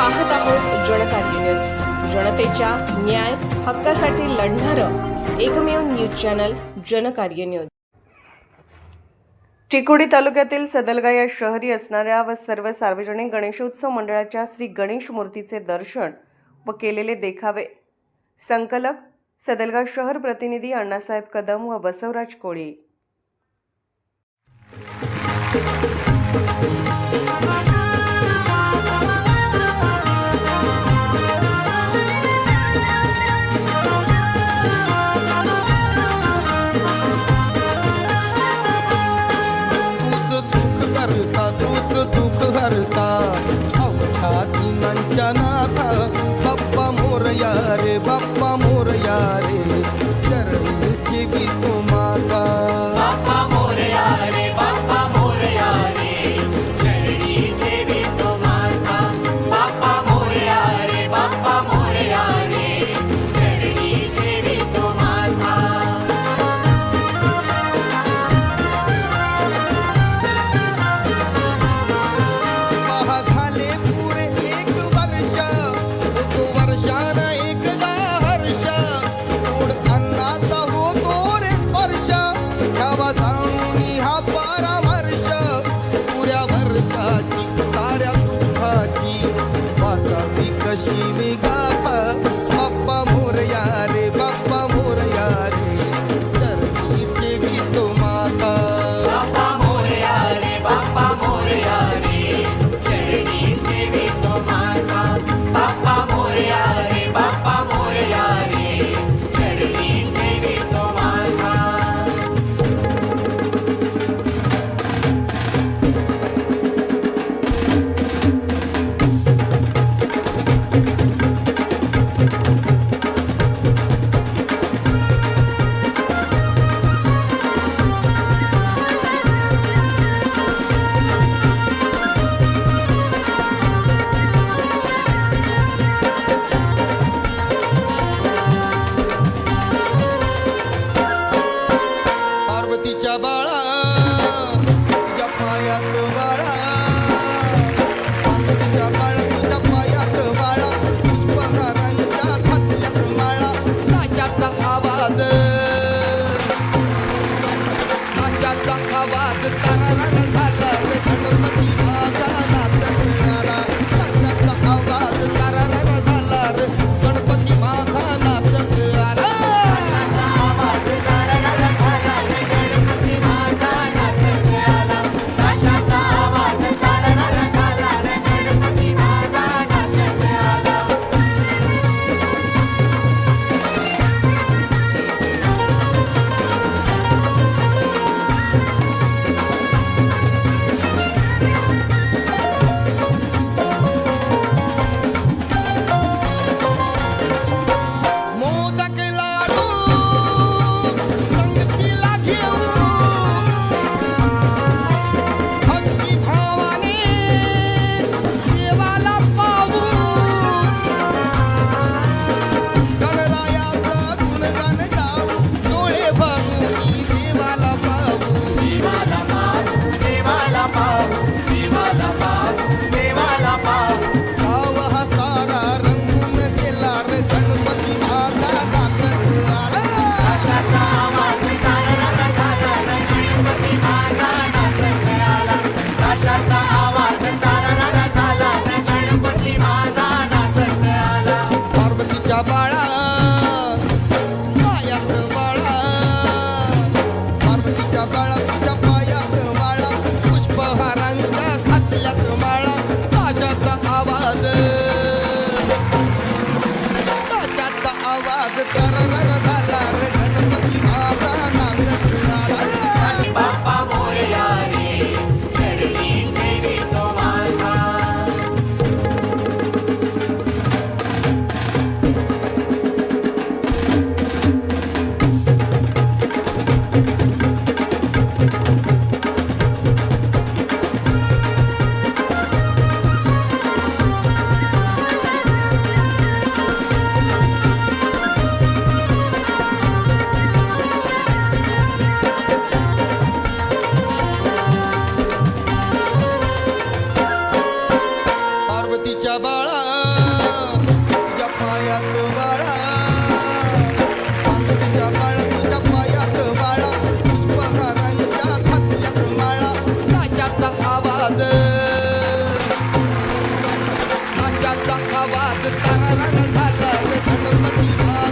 पाहत आहोत जनता न्यूज. जनतेच्या न्याय हक्कासाठी लढणारं एकमेव news channel Janakarya news. Chikodi तालुक्यातील सदलगा या शहरी असणाऱ्या व सर्व सार्वजनिक गणेशोत्सव मंडळाच्या श्री गणेश मूर्तीचे दर्शन व केलेले देखावे. संकलक सदलगा शहर प्रतिनिधी अण्णासाहेब कदम व बसवराज कोळी. करता. अवघा दिनांच्या था बाप्पा मोरया रे बाप्पा. बाळा. पायात बाळा. पार्वतीच्या बाळा तुझ्या पायात बाळा. पुष्पहारांचा घातल्यात माळा ताशाचा आवाज. डोका वाजता झाला गणपती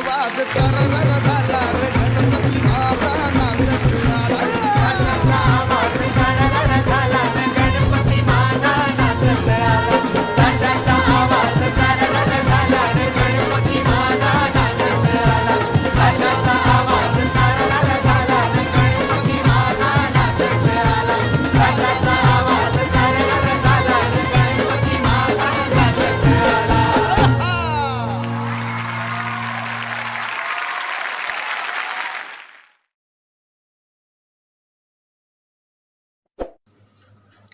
आवाज कर झाला रे